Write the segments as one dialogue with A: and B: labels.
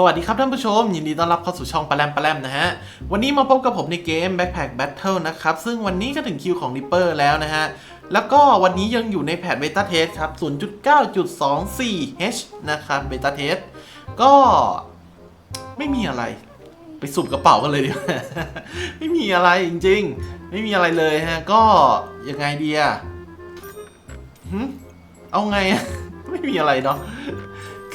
A: สวัสดีครับท่านผู้ชม ยินดีต้อนรับเข้าสู่ช่องปลาแรมปลาแรมนะฮะ วันนี้มาพบกับผมในเกม Backpack Battle นะครับ ซึ่งวันนี้ก็ถึงคิวของ Ripper แล้วนะฮะ แล้วก็วันนี้ยังอยู่ในแพทเบต้าเทสครับ 0.9.24h นะครับเบต้าเทสก็ไม่มีอะไร ไปสุ่มกระเป๋ากันเลยดีกว่าไม่มีอะไรจริงๆ ไม่มีอะไรเลยฮะ ก็ยังไงดีอะเอาไง ไม่มีอะไรเนาะ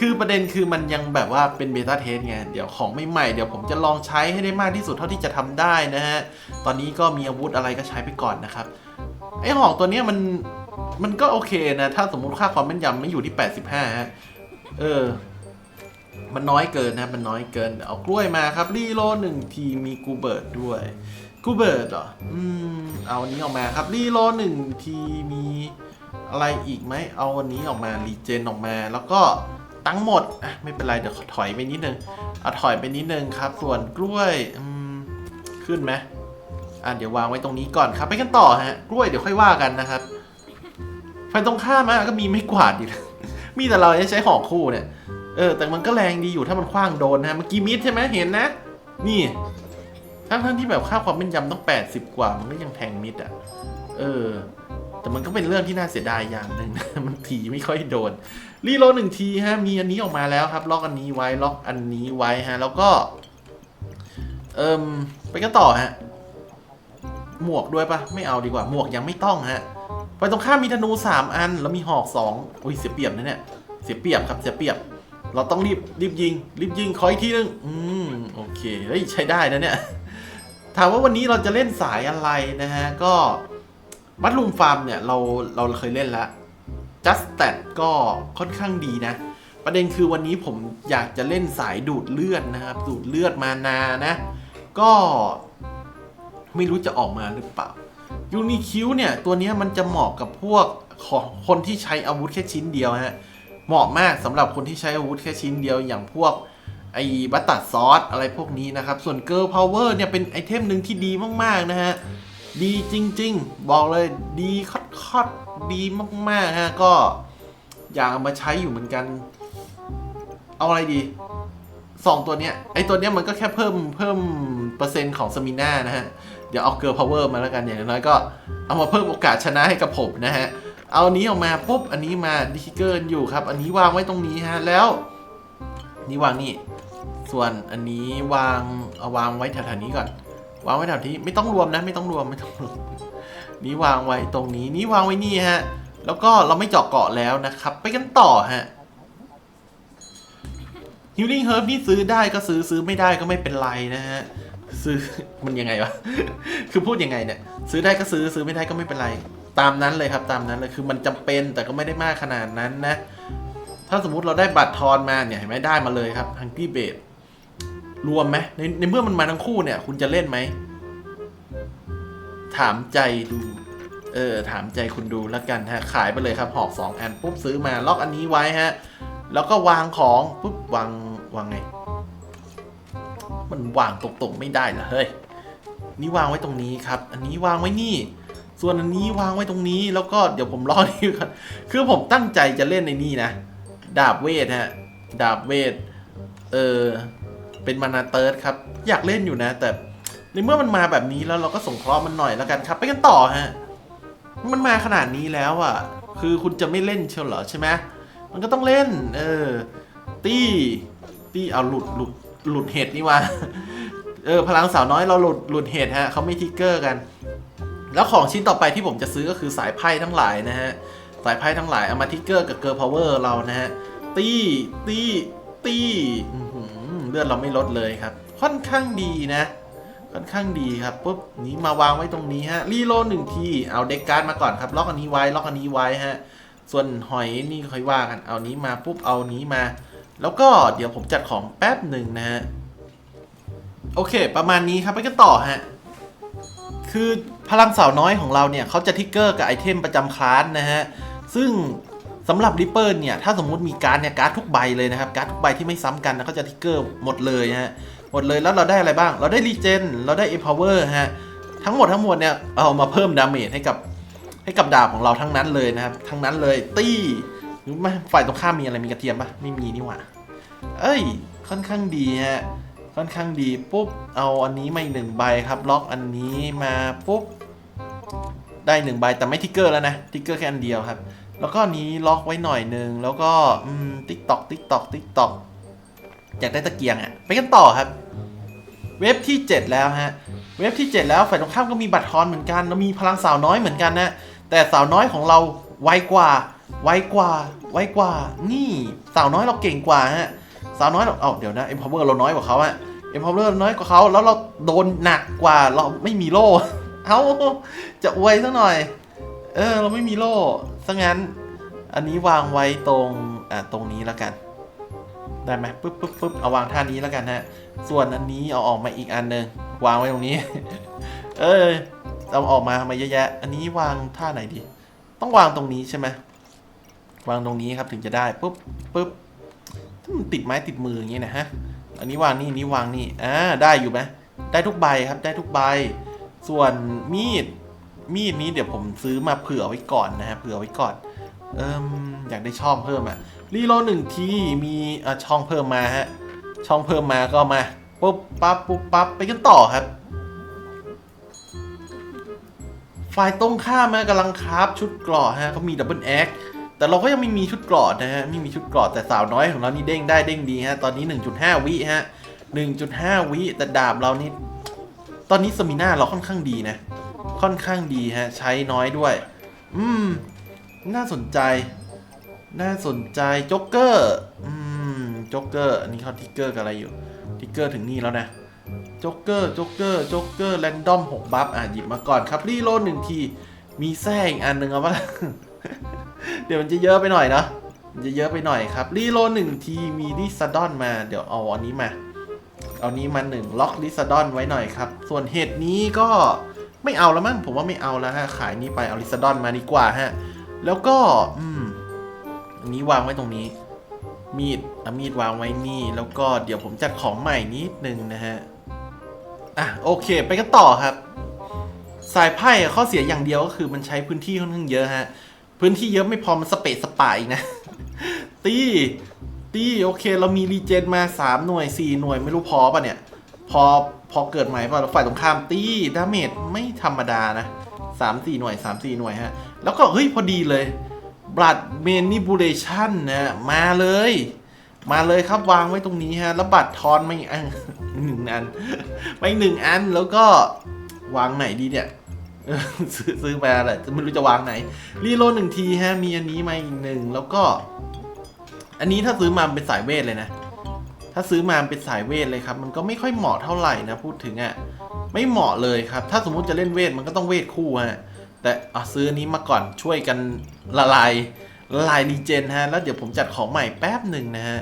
A: คือประเด็นคือมันยังแบบว่าเป็นเบต้าเทสไง เดี๋ยวของใหม่ๆ เดี๋ยวผมจะลองใช้ให้ได้มากที่สุดเท่าที่จะทำได้นะฮะ ตอนนี้ก็มีอาวุธอะไรก็ใช้ไปก่อนนะครับ ไอ้หอกตัวนี้มันมันก็โอเคนะ ถ้าสมมุติค่าความแม่นยำไม่อยู่ที่ 85ฮะ เออ มันน้อยเกินนะ มันน้อยเกิน เอากล้วยมาครับ รีโลหนึ่งทีมีกูเบิร์ดด้วย กูเบิร์ดเหรอ อืม เอาอันนี้ออกมาครับ รีโลหนึ่งทีมีอะไรอีกไหม เอาอันนี้ออกมารีเจนออกมา แล้วก็ ตังหมดอะไม่เป็นไรเดี๋ยวถอยไปนิดนึงเอาถอยไปนิดนึงครับ ส่วนกล้วยอืมขึ้นไหมอะเดี๋ยววางไว้ตรงนี้ก่อนครับ ไปกันต่อฮะ กล้วยเดี๋ยวค่อยว่ากันนะครับไฟตรงข้ามอะก็มีไม่กวาดอยู่มีแต่เราใช้หอกคู่เนี่ย เออ แต่มันก็แรงดีอยู่ถ้ามันคว้างโดนนะฮะเมื่อกี้มิดใช่ไหมเห็นนะ นี่ทั้งทั้งที่แบบค่าความเป็นยำต้อง 80 กว่า มันก็ยังแทงมิดอะ เออ แต่มันก็เป็นเรื่องที่น่าเสียดายอย่างหนึ่งนะมันทีไม่ค่อยโดน รีโหลดหนึ่งทีฮะมีอันนี้ออกมาแล้วครับล็อกอันนี้ไว้ล็อกอันนี้ไว้ฮะแล้วก็ เอิมไปกันต่อฮะหมวกด้วยปะไม่เอาดีกว่าหมวกยังไม่ต้องฮะไปตรงข้ามมีธนูสามอัน แล้วมีหอกสองอุ้ยเสียเปรียบนะเนี่ยเสียเปรียบครับเสียเปรียบ เราต้องรีบรีบยิง รีบยิงขออีกทีนึงอืมโอเคเฮ้ยใช้ได้นะเนี่ยถามว่าวันนี้เราจะเล่นสายอะไรนะฮะก็บัตลูมฟาร์มเนี่ยเราเราเคยเล่นแล้ว just stat ก็ค่อนข้างดีนะ ประเด็นคือวันนี้ผมอยากจะเล่นสายดูดเลือดนะครับ ดูดเลือดมานานะ ก็ไม่รู้จะออกมาหรือเปล่ายูนิคิวเนี่ย ตัวนี้มันจะเหมาะกับพวกของคนที่ใช้อาวุธแค่ชิ้นเดียวฮะ เหมาะมากสำหรับคนที่ใช้อาวุธแค่ชิ้นเดียวอย่างพวกไอ้บัตตัดซอสอะไรพวกนี้นะครับ ส่วนเกิร์ลพาวเวอร์เนี่ยเป็นไอเทมหนึ่งที่ดีมาก ๆ นะฮะ ดีจริง ๆ บอกเลยดีคอดๆ ดีมากๆฮะก็อยากเอามาใช้อยู่เหมือนกัน เอาอะไรดีสองตัวเนี้ยไอตัวเนี้ยมันก็แค่เพิ่มเพิ่มเปอร์เซ็นต์ของสมิน่านะฮะ เดี๋ยวเอาเกิร์ลพาวเวอร์มาแล้วกันอย่างน้อยก็เอามาเพิ่มโอกาสชนะให้กับผมนะฮะ เอาอันนี้ออกมาปุ๊บอันนี้มาดิชิเกอร์อยู่ครับ อันนี้วางไว้ตรงนี้ฮะแล้ว นี่วางนี่ ส่วนอันนี้วางเอาวางไว้แถวๆนี้ก่อน วางไว้แถวนี้ไม่ต้องรวมนะ ไม่ต้องรวมไม่ต้องรวม นี่วางไว้ตรงนี้นี่วางไว้นี่ฮะ แล้วก็เราไม่เจาะเกาะแล้วนะครับ ไปกันต่อฮะฮิลลิ่งเฮิร์บนี่ซื้อได้ก็ซื้อซื้อไม่ได้ก็ไม่เป็นไรนะฮะ ซื้อมันยังไงวะ คือพูดยังไงเนี่ย ซื้อได้ก็ซื้อซื้อไม่ได้ก็ไม่เป็นไร ตามนั้นเลยครับตามนั้นเลยคือมันจำเป็นแต่ก็ไม่ได้มากขนาดนั้นนะ ถ้าสมมุติเราได้บัตรทอนมาเนี่ยเห็นไหมได้มาเลยครับฮังกี้เบดรวมไหมในในเมื่อมันมาทั้งคู่เนี่ย คุณจะเล่นไหม ถามใจดู เออ ถามใจคุณดูแล้วกันฮะ ขายไปเลยครับ หอกสองอันปุ๊บซื้อมา ล็อกอันนี้ไว้ฮะ แล้วก็วางของปุ๊บวางวางไง มันวางตรงๆไม่ได้เหรอเฮ้ย นี่วางไว้ตรงนี้ครับ อันนี้วางไว้นี่ส่วนอันนี้วางไว้ตรงนี้แล้วก็เดี๋ยวผมรอนี่ก่อนคือผมตั้งใจจะเล่นในนี่นะ ดาบเวทฮะ ดาบเวท เออ เป็นมานาเติร์ดครับ อยากเล่นอยู่นะ แต่ ในเมื่อมันมาแบบนี้แล้วเราก็ส่งเคราะห์มันหน่อยแล้วกันครับ ไปกันต่อฮะ มันมาขนาดนี้แล้วอะ คือคุณจะไม่เล่นเชียวเหรอใช่ไหมมันก็ต้องเล่น เออ ตี้ตี้เอาหลุดหลุดหลุดเห็ดนี่ว่าเออพลังสาวน้อยเราหลุดหลุดเห็ดฮะเขาไม่ทิกเกอร์กัน แล้วของชิ้นต่อไปที่ผมจะซื้อก็คือสายไพ่ทั้งหลายนะฮะสายไพ่ทั้งหลายเอามาทิกเกอร์กับเกิร์ลพาวเวอร์เรานะฮะตี้ตี้ตี้เลือดเราไม่ลดเลยครับ ค่อนข้างดีนะ ค่อนข้างดีครับปุ๊บนี้มาวางไว้ตรงนี้ฮะรีโลหนึ่งทีเอาเด็กการ์ดมาก่อนครับล็อกอันนี้ไว้ล็อกอันนี้ไว้ฮะส่วนหอยนี่ค่อยว่ากันเอานี้มาปุ๊บเอานี้มา แล้วก็เดี๋ยวผมจัดของแป๊บหนึ่งนะฮะโอเค ประมาณนี้ครับไปกันต่อฮะคือพลังสาวน้อยของเราเนี่ยเขาจะทิกเกอร์กับไอเทมประจำคลาสนะฮะซึ่งสำหรับริปเปอร์เนี่ย ถ้าสมมุติมีการ์ดเนี่ยการ์ดทุกใบเลยนะครับ การ์ดทุกใบที่ไม่ซ้ำกันนะเขาจะทิกเกอร์หมดเลยฮะ หมดเลยแล้วเราได้อะไรบ้าง เราได้รีเจนเราได้เอพาวเวอร์ฮะ ทั้งหมดทั้งมวลเนี่ยเอามาเพิ่มดาเมจให้กับให้กับดาบของเราทั้งนั้นเลยนะครับ ทั้งนั้นเลยตี้หรือไม่ฝ่ายตรงข้ามมีอะไรมีกระเทียมปะไม่มีนี่หว่า เอ้ย ค่อนข้างดีฮะค่อนข้างดีปุ๊บเอาอันนี้มาอีกหนึ่งใบครับ ล็อกอันนี้มาปุ๊บได้หนึ่งใบแต่ไม่ทิกเกอร์แล้วนะทิกเกอร์แค่อันเดียวครับ แล้วก็นี้ล็อกไว้หน่อยหนึ่งแล้วก็ติ๊กตอกติ๊กตอกติ๊กตอกอยากได้ตะเกียงอะ่ะไปกันต่อครับ เว็บที่ 7 แล้วฮะ เว็บที่ 7 แล้วฝ่ายตรงข้ามก็มีบัตรทอนเหมือนกัน แล้วมีพลังสาวน้อยเหมือนกันนะ แต่สาวน้อยของเราไวกว่า ไวกว่า ไวกว่า นี่สาวน้อยเราเก่งกว่าฮะ สาวน้อยเราเอ้าเดี๋ยวนะเอ็มพาวเวอร์เราน้อยกว่าเขาอะเอ็มพาวเวอร์น้อยกว่าเขา แล้วเราโดนหนักกว่า เราไม่มีโล่ เอ้า จะอวยซะหน่อย เออ เราไม่มีโล่ซะงั้น อันนี้วางไว้ตรง อ่าตรงนี้แล้วกัน ได้ไหมปึ๊บปึ๊บปึ๊บเอาวางท่านี้แล้วกันฮะ ส่วนอันนี้เอาออกมาอีกอันหนึ่งวางไว้ตรงนี้ เออเอาออกมามาเยอะแยะ อันนี้วางท่าไหนดี ต้องวางตรงนี้ใช่ไหมวางตรงนี้ครับถึงจะได้ปุ๊บปุ๊บถ้ามันติดไม้ติดมืออย่างนี้นะฮะ อันนี้วางนี่นนี้วางนี่ อ่าได้อยู่ไหมได้ทุกใบครับได้ทุกใบ ส่วนมีดมีดนี้เดี๋ยวผมซื้อมาเผื่อไว้ก่อนนะฮะเผื่อไว้ก่อน เอิมอยากได้ช่องเพิ่มอะรีโหลดหนึ่งทีมีอะช่องเพิ่มมาฮะ ช่องเพิ่มมาก็มาปุ๊บปั๊บปุ๊บปั๊บไปกันต่อครับ ฝ่ายตรงข้ามมากำลังคราฟชุดเกราะฮะเขามีดับเบิลแอคแต่เราก็ยังไม่มีชุดเกราะนะฮะไม่มีชุดเกราะแต่สาวน้อยของเรานี่เด้งได้เด้งดีฮะตอนนี้ 1.5 วิฮะ 1.5 วิแต่ดาบเรานี่ตอนนี้สมิน่าเราค่อนข้างดีนะ ค่อนข้างดีฮะ ใช้น้อยด้วย อืม น่าสนใจ น่าสนใจจ๊กเกอร์อืมจ๊กเกอร์ อันนี้เขาทิกเกอร์กับอะไรอยู่ ทิกเกอร์ถึงนี่แล้วนะจ๊กเกอร์จ๊กเกอร์จ๊กเกอร์แรนดอม6บัฟ อะหยิบมาก่อนครับ รีโหลดหนึ่งที มีแท้อีกอันหนึ่งเอาปะเดี๋ยวมันจะเยอะไปหน่อยเนาะมันจะเยอะไปหน่อยครับ รีโหลดหนึ่งทีมีดิซาดอนมา เดี๋ยวเอาอันนี้มา เอานี้มาหนึ่งล็อกลิซาดอนไว้หน่อยครับ ส่วนเห็ดนี้ก็ไม่เอาแล้วมั้ง ผมว่าไม่เอาแล้วฮะ ขายนี้ไปเอาลิซาดอนมาดีกว่าฮะ แล้วก็ อืมอันนี้วางไว้ตรงนี้ มีดเอามีดวางไว้นี่ แล้วก็เดี๋ยวผมจัดของใหม่นิดนึงนะฮะ อะโอเค ไปกันต่อครับ สายไพ่ข้อเสียอย่างเดียวก็คือมันใช้พื้นที่ค่อนข้างเยอะฮะ พื้นที่เยอะไม่พอมันสเปซสปาอีกนะ ตีตีโอเคเรามีรีเจนมา 3 หน่วย 4 หน่วยไม่รู้พอป่ะเนี่ย พอพอเกิดใหม่ป่ะแล้วฝ่ายตรงข้ามตีดาเมจไม่ธรรมดานะ 3 4หน่วย3 4หน่วยฮะ แล้วก็เฮ้ยพอดีเลยบลัดเมนิบูเลชันนะมาเลย มาเลยครับวางไว้ตรงนี้ฮะ แล้วบัตรทอนไม่อันหนึ่งอันไม่หนึ่งอันแล้วก็วางไหนดีเนี่ยซื้อซื้อมาแหละไม่รู้จะวางไหน รีโลหนึ่งทีฮะ มีอันนี้มาอีกหนึ่งแล้วก็ อันนี้ถ้าซื้อมาเป็นสายเวทเลยนะ ถ้าซื้อมาเป็นสายเวทเลยครับ มันก็ไม่ค่อยเหมาะเท่าไหร่นะพูดถึงอะ่ะไม่เหมาะเลยครับ ถ้าสมมุติจะเล่นเวทมันก็ต้องเวทคู่ฮะแต่เอาซื้อนนี้มาก่อนช่วยกันละลายละลายรีเจนฮะ แล้วเดี๋ยวผมจัดของใหม่แป๊บหนึ่งนะฮะ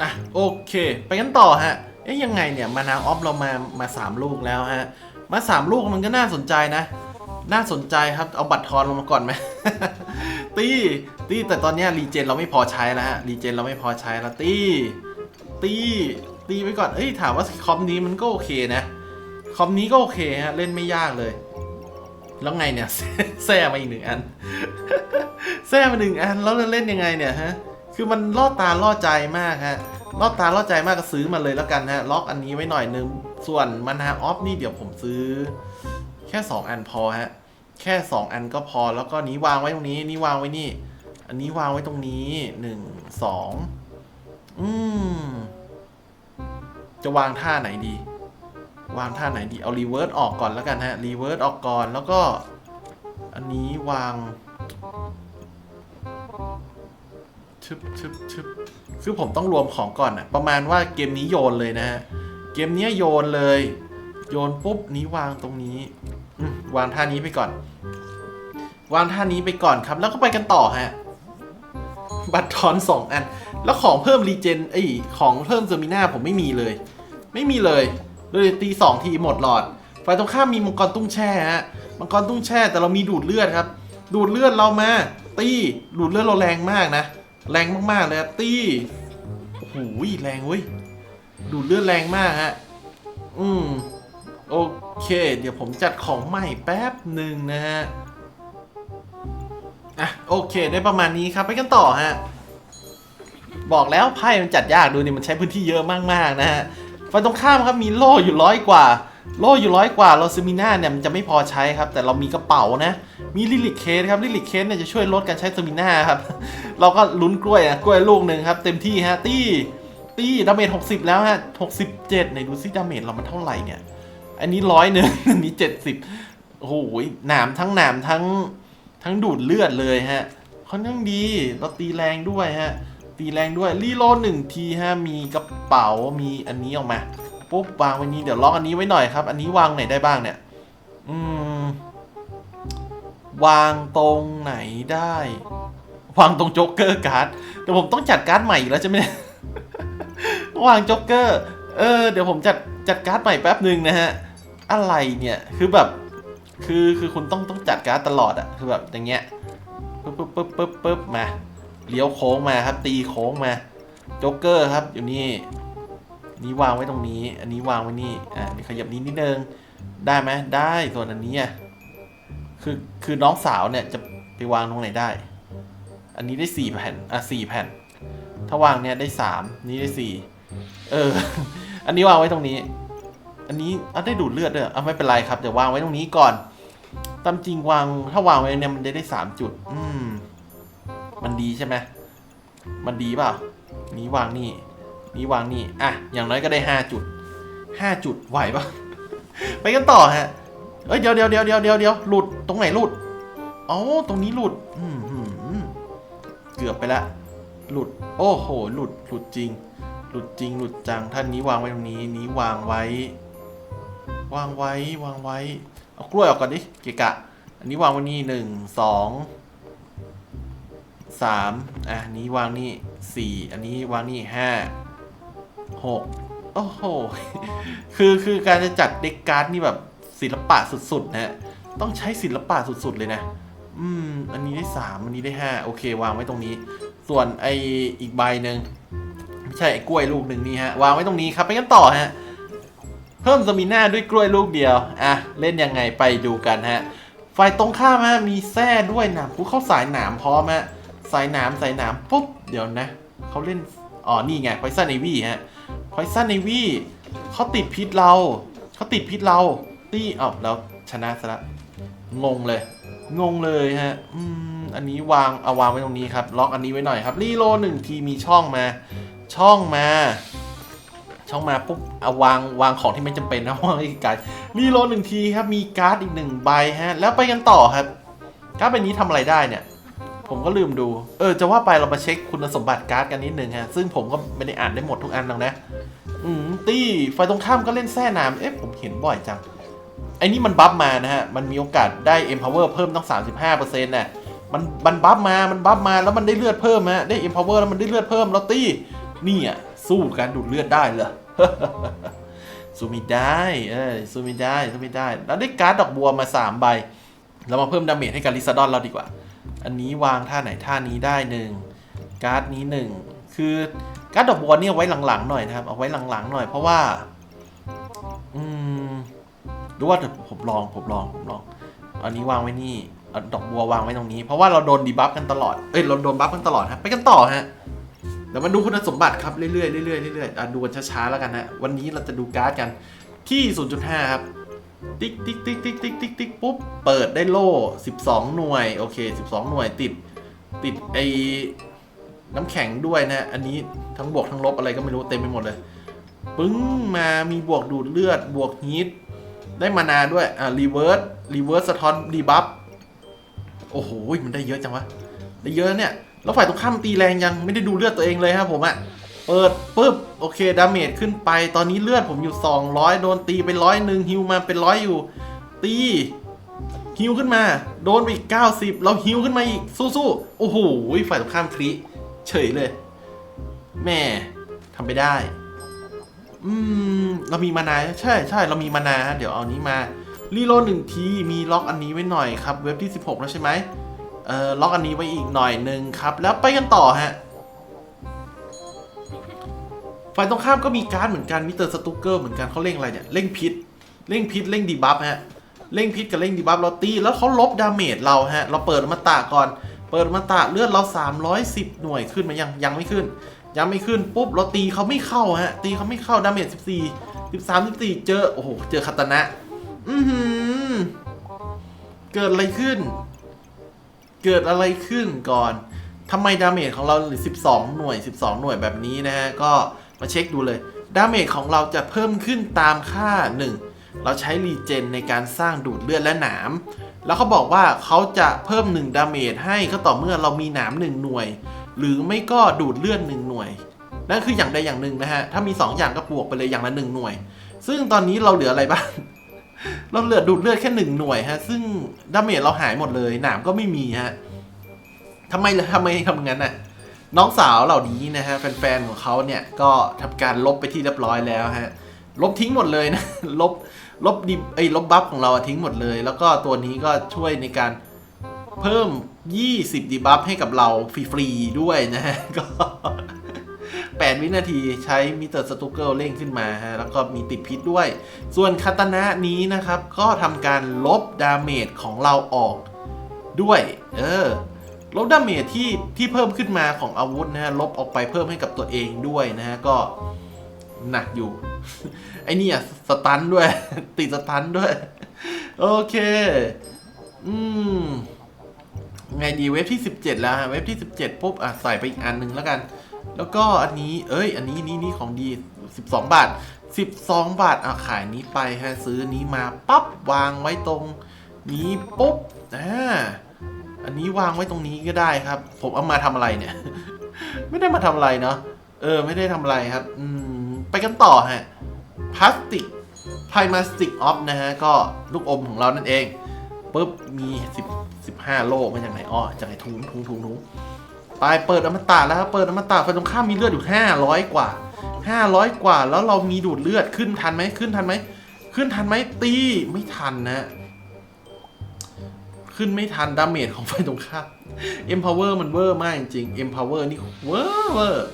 A: อะโอเค ไปกันต่อฮะเอ๊ยยังไงเนี่ยมานาวออฟเรามามาสามลูกแล้วฮะ มาสามลูกมันก็น่าสนใจนะ น่าสนใจครับเอาบัตรทอนลงมาก่อนไหม ตีตีแต่ตอนนี้รีเจนเราไม่พอใช้แล้วฮะรีเจนเราไม่พอใช้แล้วตีตีตีไปก่อนเอ้ยถามว่าคอมนี้มันก็โอเคนะคอมนี้ก็โอเคฮะเล่นไม่ยากเลย แล้วไงเนี่ยแซ่มาอีกหนึ่งอันแซ่มาหนึ่งอันแล้วเล่นยังไงเนี่ยฮะคือมันล่อตาล่อใจมากฮะล่อตาล่อใจมากก็ซื้อมาเลยแล้วกันฮะล็อกอันนี้ไว้หน่อยนึงส่วนมานาออฟนี่เดี๋ยวผมซื้อ แค่ 2 อันพอฮะ แค่ 2 อันก็พอแล้วก็นี้วางไว้ตรงนี้ นี่วางไว้นี่ อันนี้วางไว้ตรงนี้หนึ่งสองอืมจะวางท่าไหนดี วางท่าไหนดี เอารีเวิร์สออกก่อนแล้วกันฮะรีเวิร์สออกก่อนแล้วก็ อันนี้วางชึบชึบชึบคือผมต้องรวมของก่อนอะประมาณว่าเกมนี้โยนเลยนะฮะ เกมนี้โยนเลย โยนปุ๊บนี้วางตรงนี้ วางท่านี้ไปก่อน วางท่านี้ไปก่อนครับ แล้วก็ไปกันต่อฮะ บัตรทอนสองอัน แล้วของเพิ่มรีเจนไอยของเพิ่มเซอร์มิน่าผมไม่มีเลย ไม่มีเลยเลยตีสองทีหมดหลอดฝ่ายตรงข้ามมีมังกรตุ้งแช่ฮะมังกรตุ้งแช่แต่เรามีดูดเลือดครับ ดูดเลือดเรามาตีดูดเลือดเราแรงมากนะแรงมากๆเลยตีโอ้โหแรงเว้ยดูดเลือดแรงมากฮะ อืม โอเค เดี๋ยวผมจัดของใหม่แป๊บหนึ่งนะฮะ อะ โอเค ได้ประมาณนี้ครับ ไปกันต่อฮะ บอกแล้วไพ่มันจัดยากดูนี่มันใช้พื้นที่เยอะมากๆนะฮะฝ่ายตรงข้ามครับมีโล่อยู่ร้อยกว่า โล่อยู่ร้อยกว่าเราซมิน่าเนี่ยมันจะไม่พอใช้ครับ แต่เรามีกระเป๋านะ มีลิลิเคสครับลิลิเคสเนี่ยจะช่วยลดการใช้ซิมิน่าครับ เราก็ลุ้นกล้วยอะกล้วยลูกหนึ่งครับ เต็มที่ฮะตี้ตี้ดาเมจ60แล้วฮะ67ไหนดูซิดาเมจเรามันเท่าไหร่เนี่ย อันนี้ร้อยหนึ่งอันนี้70โอ้โหหนามทั้งหนามทั้งทั้งดูดเลือดเลยฮะค่อนข้างดีเราตีแรงด้วยฮะ ตีแรงด้วยรีโลดหนึ่งทีฮะมีกระเป๋ามีอันนี้ออกมาปุ๊บวางไว้นี้เดี๋ยวล็อกอันนี้ไว้หน่อยครับ อันนี้วางไหนได้บ้างเนี่ย อืม วางตรงไหนได้ วางตรงโจ๊กเกอร์การ์ดเดี๋ยวผมต้องจัดการ์ดใหม่อีกแล้วใช่ไหมวางโจ๊กเกอร์ เออ เดี๋ยวผมจัดจัดการ์ดใหม่แป๊บหนึ่งนะฮะ อะไรเนี่ย คือแบบ คือคือคุณต้องต้องจัดการตลอดอะคือแบบอย่างเงี้ยปึ๊บปึ๊บปึ๊บปึ๊บปึ๊บมาเลี้ยวโค้งมาครับ ตีโค้งมาโจ๊กเกอร์ครับ อยู่นี่นี้วางไว้ตรงนี้ อันนี้วางไว้นี่อ่านี่ขยับนี้นิดนึงได้ไหมได้ส่วนอันนี้อะคือคือน้องสาวเนี่ยจะไปวางตรงไหนได้ อันนี้ได้สี่แผ่นอะสี่แผ่น ถ้าวางเนี่ยได้สามนี่ได้สี่เออ อันนี้วางไว้ตรงนี้ อันนี้อะได้ดูดเลือดด้วยอะไม่เป็นไรครับเดี๋ยววางไว้ตรงนี้ก่อนตามจริงวางถ้าวางไว้เนี่ยมันจะได้สามจุด อืม มันดีใช่ไหมมันดีเปล่า นี้วางนี่ นี้วางนี่ อะ อย่างน้อยก็ได้ห้าจุดห้าจุดไหวปะไปกันต่อฮะ เอ้ยเดี๋ยวเดี๋ยวเดี๋ยวเดี๋ยวเดี๋ยวเดี๋ยวหลุดตรงไหนหลุดอ๋อตรงนี้หลุด อืมอืมเกือบไปละ หลุด โอ้โห หลุด หลุดจริง หลุดจริง หลุดจัง ท่านนี้วางไว้ตรงนี้ นี้วางไว้ วางไว้วางไว้ เอากล้วยออกก่อนดิเกะกะ อันนี้วางไว้นี่หนึ่งสองสามอะนนี้วางนี่สี่อันนี้วางนี่ห้าหกโอ้โห คือคือการจะจัดเด็กการ์ดนี่แบบศิลปะสุดๆนะฮะต้องใช้ศิลปะสุดๆเลยนะ อืม อันนี้ได้สามอันนี้ได้ห้าโอเควางไว้ตรงนี้ ส่วนไออีกใบหนึ่งไม่ใช่ไอ้กล้วยลูกหนึ่งนี่ฮะ วางไว้ตรงนี้ครับไปกันต่อฮะ เพิ่มสมิน่าด้วยกล้วยลูกเดียว อะ เล่นยังไงไปดูกันฮะ ฝ่ายตรงข้ามฮะมีแส้ด้วยนามผู้เข้าสายหนามพร้อมฮะ สายหนามสายหนามปุ๊บ เดี๋ยวนะ เขาเล่น อ๋อ นี่ไงไพซันเนวี่ฮะไพซันเนวี่เขาติดพิษเรา เขาติดพิษเรา ตีอ้าวแล้วชนะซะละ งงเลย งงเลยฮะ อืม อันนี้วางเอาวางไว้ตรงนี้ครับ ล็อกอันนี้ไว้หน่อยครับ รีโหลหนึ่งทีมีช่องมา ช่องมา ช่องมาปุ๊บเอาวางวางของที่ไม่จำเป็นนะวางไอ้การรีโหลดหนึ่งทีครับมีการ์ดอีกหนึ่งใบฮะ แล้วไปกันต่อครับ การ์ดใบนี้ทำอะไรได้เนี่ย ผมก็ลืมดู เออ จะว่าไปเรามาเช็คคุณสมบัติการ์ดกันนิดนึงฮะ ซึ่งผมก็ไม่ได้อ่านได้หมดทุกอันหรอกนะ อืมตี้ไฟตรงข้ามก็เล่นแท่น้ำเอ๊ะผมเห็นบ่อยจังไอ้นี่มันบัฟมานะฮะ มันมีโอกาสได้ empower เพิ่มตั้ง 35%น่ะมันมันบัฟมา มันบัฟมาแล้วมันได้เลือดเพิ่มฮะ ได้ empower แล้วมันได้เลือดเพิ่มแล้วตี้นี่อะสู้การดูดเลือดได้เหร อสู้ไม่ได้เออสูม่ได้สูม่ได้ แล้วได้การ์ดดอกบัวมา 3 ใบ เรามาเพิ่มดาเมจให้กับลิซาดอนเราดีกว่า อันนี้วางท่าไหนท่านี้ได้หนึ่งการ์ดนี้หนึ่งคือการ์ดดอกบัวเนี่ยเอาไว้หลังๆหน่อยนะครับ เอาไว้หลังๆหน่อยเพราะว่า อืมดูว่าผมลองผมลองผมลอง อันนี้วางไว้นี่ดอกบัววางไว้ตรงนี้ เพราะว่าเราโดนดีบัฟกันตลอด เอ้ยเราโดนบัฟกันตลอดฮะไปกันต่อฮะ เดี๋ยวมาดูคุณสมบัติครับเรื่อยๆเรื่อยๆเรื่อยๆอะดูกันช้าๆแล้วกันนะ วันนี้เราจะดูการ์ดกันที่ 0.5 ครับ ติ๊กติ๊กติ๊กติ๊กติ๊กติ๊กติ๊กปุ๊บ เปิดได้โล่ 12 หน่วย โอเค 12 หน่วยติด ติดไอ้น้ำแข็งด้วยนะ อันนี้ทั้งบวกทั้งลบอะไรก็ไม่รู้เต็มไปหมดเลย ปึ้งมามีบวกดูดเลือด บวกฮีท ได้มานาด้วย อ่ารีเวิร์ส รีเวิร์สสะท้อนดีบัฟ โอ้โห มันได้เยอะจังวะ ได้เยอะเนี่ย แล้วฝ่ายตรงข้ามตีแรงยังไม่ได้ดูเลือดตัวเองเลยครับผมอะเปิดปุ๊บโอเคดาเมจขึ้นไปตอนนี้เลือดผมอยู่ 200 โดนตีไปร้อยหนึ่งฮิวมาเป็นร้อยอยู่ ตีฮิวขึ้นมา โดนไปอีก 90 เราฮิวขึ้นมาอีกสู้ๆโอ้โหฝ่ายตรงข้ามคลิเฉยเลยแม่ทำไปได้ อืม เรามีมานาใช่ใช่เรามีมานา เดี๋ยวเอานี้มารีโลหนึ่งทีมีล็อกอันนี้ไว้หน่อยครับ เว็บที่ 16 แล้วใช่ไหม เออล็อกอันนี้ไว้อีกหน่อยหนึ่งครับ แล้วไปกันต่อฮะฝ่ายตรงข้ามก็มีการ์ดเหมือนกันมิสเตอร์สตูเกอร์เหมือนกันเขาเร่งอะไรเนี่ยเร่งพิษเร่งพิษเร่งดีบัฟฮะเร่งพิษกับเร่งดีบัฟเราตีแล้วเขาลบดาเมจเราฮะ เราเปิดมาตาก่อน เปิดมาตาเลือดเรา 310 หน่วยขึ้นมายังยังไม่ขึ้น ยังไม่ขึ้นปุ๊บเราตีเขาไม่เข้าฮะ ตีเขาไม่เข้าดาเมจ14 13 14 เจอโอ้โหเจอคาตานะ อือหือเกิดอะไรขึ้น เกิดอะไรขึ้นก่อนทำไมดาเมจของเราหลือ 12 หน่วย 12 หน่วยแบบนี้นะฮะ ก็มาเช็คดูเลย ดาเมจของเราจะเพิ่มขึ้นตามค่า 1 เราใช้รีเจนในการสร้างดูดเลือดและหนาม แล้วเขาบอกว่าเขาจะเพิ่ม 1 ดาเมจให้ก็ต่อเมื่อเรามีหนาม 1 หน่วย หรือไม่ก็ดูดเลือด 1 หน่วย นั่นคืออย่างใดอย่างหนึ่งนะฮะ ถ้ามี 2 อย่างก็บวกไปเลยอย่างละ 1 หน่วย ซึ่งตอนนี้เราเหลืออะไรบ้าง เราเหลือดูดเลือดแค่หนึ่งหน่วยฮะ ซึ่งดาเมจเราหายหมดเลย หนามก็ไม่มีฮะทำไมทำไมทำงั้นน่ะ น้องสาวเหล่านี้นะฮะ แฟนๆของเขาเนี่ยก็ทำการลบไปที่เรียบร้อยแล้วฮะ ลบทิ้งหมดเลยนะ ลบ ลบดิไอ้ลบบัฟของเราทิ้งหมดเลย แล้วก็ตัวนี้ก็ช่วยในการเพิ่ม 20ดีบัฟให้กับเราฟรีๆด้วยนะฮะ ก็ 8 วินาทีใช้มิเตอร์สตูเกิลเร่งขึ้นมาฮะแล้วก็มีติดพิษด้วย ส่วนคาตานะนี้นะครับ ก็ทำการลบดาเมจของเราออกด้วย เออ ลบดาเมจที่ที่เพิ่มขึ้นมาของอาวุธนะฮะลบออกไปเพิ่มให้กับตัวเองด้วยนะฮะก็หนักอยู่ ไอ้เนี่ยสตันด้วย ติดสตันด้วย โอเค อืมไงดีเว็บที่ 17 แล้วฮะเว็บที่ 17ปุ๊บอะใส่ไปอีกอันหนึ่งแล้วกัน แล้วก็อันนี้ เอ้ย อันนี้นี่นี่ของดี 12 บาท 12 บาทอะขายนี้ไปฮะซื้อนี้มาปั๊บวางไว้ตรงนี้ปุ๊บอ่าอันนี้วางไว้ตรงนี้ก็ได้ครับ ผมเอามาทำอะไรเนี่ย ไม่ได้มาทำอะไรเนาะเออ ไม่ได้ทำอะไรครับ อืม ไปกันต่อฮะพลาสติกไพมาสติกออฟนะฮะ ก็ลูกอมของเรานั่นเองปุ๊บมี10 15 โลมาจากไหนอ้อจากไหนถุงถุงถุงถุง ไปเปิดอมตะแล้วครับเปิดอมตะไฟตรงข้ามมีเลือดอยู่ห้าร้อยกว่าห้าร้อยกว่าแล้วเรามีดูดเลือดขึ้นทันไหมขึ้นทันไหมขึ้นทันไหมตีไม่ทันนะ ขึ้นไม่ทันดาเมจของไฟตรงข้าม empower มันเวอร์มากจริงๆ empower นี่เวอร์เวอร์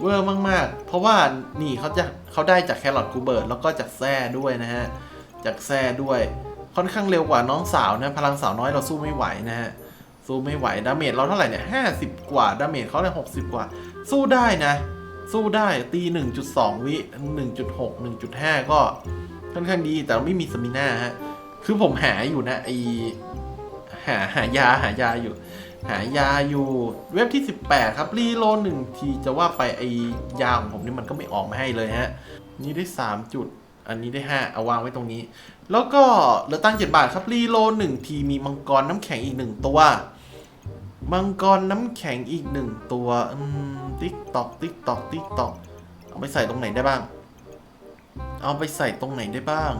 A: เวอร์มากๆ เพราะว่านี่เขาจะเขาได้จากแครอทกูเบิร์ตแล้วก็จากแซ่ด้วยนะฮะ จากแซ่ด้วย ค่อนข้างเร็วกว่าน้องสาวนะพลังสาวน้อยเราสู้ไม่ไหวนะฮะ สู้ไม่ไหวดาเมจเราเท่าไหร่เนี่ยห้าสิบกว่าดาเมจเขาเนี่ยหกสิบกว่า สู้ได้นะ สู้ได้ตีหนึ่งจุดสองวิหนึ่งจุดหกหนึ่งจุดห้าก็ค่อนข้างดีแต่ไม่มีสมิน่าฮะคือผมหาอยู่นะไอหาหายาหายาอยู่ หายาอยู่เว็บที่ 18 ครับรีโลหนึ่งทีจะว่าไปไอยาของผมนี่มันก็ไม่ออกมาให้เลยฮะ นี่ได้ 3 จุด อันนี้ได้ 5 เอาวางไว้ตรงนี้ แล้วก็เหลือตัง7บาทครับรีโลหนึ่งทีมีมังกรน้ำแข็งอีกหนึ่งตัว มังกรน้ำแข็งอีกหนึ่งตัวติ๊กตอกติ๊กตอกติ๊กตอกเอาไปใส่ตรงไหนได้บ้าง เอาไปใส่ตรงไหนได้บ้าง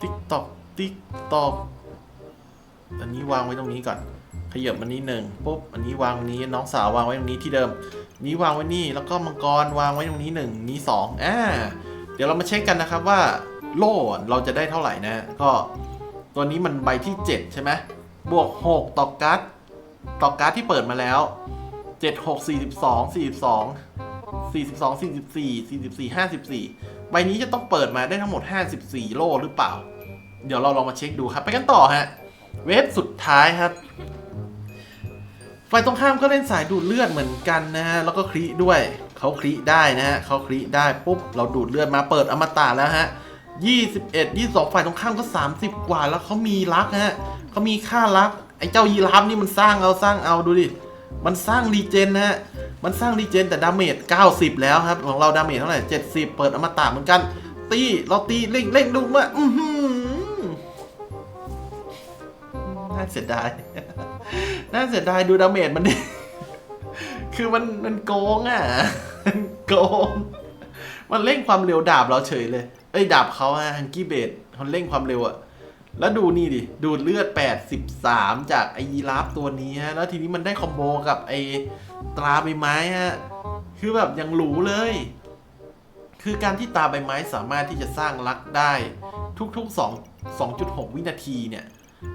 A: ติ๊กตอกติ๊กตอกอันนี้วางไว้ตรงนี้ก่อน ขยับมันนี้หนึ่งปุ๊บอันนี้วางนี้น้องสาววางไว้ตรงนี้ที่เดิม นี้วางไว้นี่แล้วก็มังกรวางไว้ตรงนี้หนึ่งนี้สองอ่าเดี๋ยวเรามาเช็คกันนะครับว่าโล่เราจะได้เท่าไหร่นะ ก็ตัวนี้มันใบที่ 7 ใช่ไหมบวก 6 ต่อการ์ด ต่อการ์ดที่เปิดมาแล้ว 7 6 42 42 42 44 44 54 ใบนี้จะต้องเปิดมาได้ทั้งหมด 54 โลหรือเปล่า เดี๋ยวเราลองมาเช็คดูครับ ไปกันต่อฮะ เวฟสุดท้ายครับฝ่ายตรงข้ามก็เล่นสายดูดเลือดเหมือนกันนะฮะ แล้วก็คลิด้วย เขาคลิได้นะฮะเขาคลิได้ปุ๊บ เราดูดเลือดมาเปิดอมตะแล้วฮะ 21 22 ฝ่ายตรงข้ามก็ 30 กว่าแล้วเขามีรักฮะเขามีค่ารัก ไอ้เจ้ายีราฟนี่มันสร้างเอาสร้างเอาดูดิ มันสร้างรีเจนนะฮะ มันสร้างรีเจนแต่ดาเมจ 90 แล้วครับ ของเราดาเมจเท่าไหร่ 70 เปิดอมตะเหมือนกัน ตีเราตีเร่งเร่งดูมาอือหือน่าเสียดาย น่าเสียดายดูดาเมจมันดิ คือมันมันโกงอะโกง มันเร่งความเร็วดาบเราเฉยเลย เอ้ยดาบเขาอะฮันกี้เบดมันเร่งความเร็วอะ แล้วดูนี่ดิ ดูดเลือด 83 จากไอยีราฟตัวนี้ฮะ แล้วทีนี้มันได้คอมโบกับไอตราใบไม้ฮะ คือแบบยังหรูเลย คือการที่ตาใบไม้สามารถที่จะสร้างรักได้ทุกๆ 2 2.6 วินาทีเนี่ย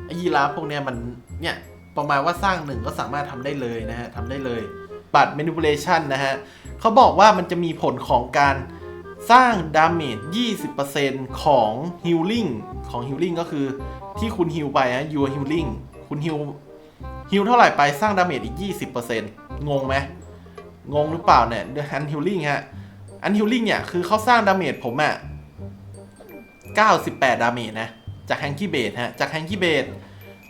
A: ไอยีราฟพวกเนี้ยมันเนี่ยประมาณว่าสร้างหนึ่งก็สามารถทำได้เลยนะฮะทำได้เลย บัตร manipulation นะฮะเขาบอกว่ามันจะมีผลของการ สร้างดาเมจ 20%ของ healing ของ healing ก็คือที่คุณ heal ไปนะ your healing คุณ heal heal เท่าไหร่ไปสร้างดาเมจอีก 20%งงไหมงงหรือเปล่าเนี่ยเดอะฮันฮิลลิ่งฮะอันฮิลลิ่งเนี่ยคือเขาสร้างดาเมจผมอะ98 ดาเมจนะ จากแฮงกี้เบดฮะ จากแฮงกี้เบด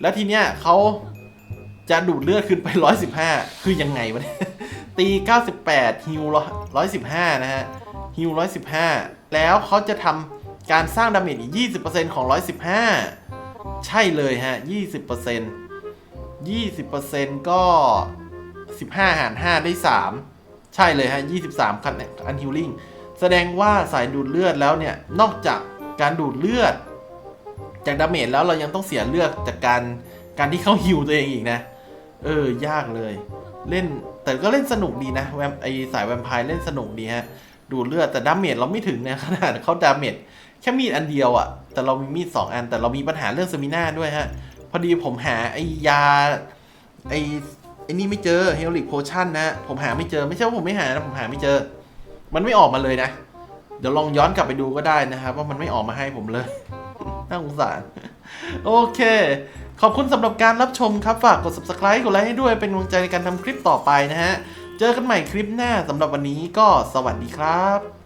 A: แล้วทีเนี้ยเขาจะดูดเลือดขึ้นไป 115 คือยังไงวะเนี่ยตี 98ฮิว115 นะฮะ ฮิว115 แล้วเขาจะทำการสร้างดาเมจอีก 20%ของ 115 ใช่เลยฮะ 20% 20%ก็ 15 หาร 5 ได้ 3 ใช่เลยฮะ 23 คันอันฮิลลิ่งแสดงว่าสายดูดเลือดแล้วเนี่ย นอกจากการดูดเลือด จากดาเมจแล้วเรายังต้องเสียเลือดจากการการที่เขาฮิวตัวเองอีกนะ เออ ยากเลย เล่นแต่ก็เล่นสนุกดีนะแวมไอสายแวมไพร์เล่นสนุกดีฮะ ดูเลือดแต่ดาเมจเราไม่ถึงนี่ยขนาดเขาดาเมจแค่มีดอันเดียวอะ่ะ แต่เรามีมีดสองอันแต่เรามีปัญหาเรื่องสมิน่าด้วยฮะ พอดีผมหาไอยาไอไอนี่ไม่เจอเฮลิกโพชั่นนะ ผมหาไม่เจอไม่ใช่ว่าผมไม่หานะผมหาไม่เจอ มันไม่ออกมาเลยนะ เดี๋ยวลองย้อนกลับไปดูก็ได้นะครับว่ามันไม่ออกมาให้ผมเลยน่าสงสารโอเค ขอบคุณสำหรับการรับชมครับ ฝากกด subscribe กดไลค์ให้ด้วยเป็นกำลังใจในการทำคลิปต่อไปนะฮะ เจอกันใหม่คลิปหน้าสำหรับวันนี้ก็สวัสดีครับ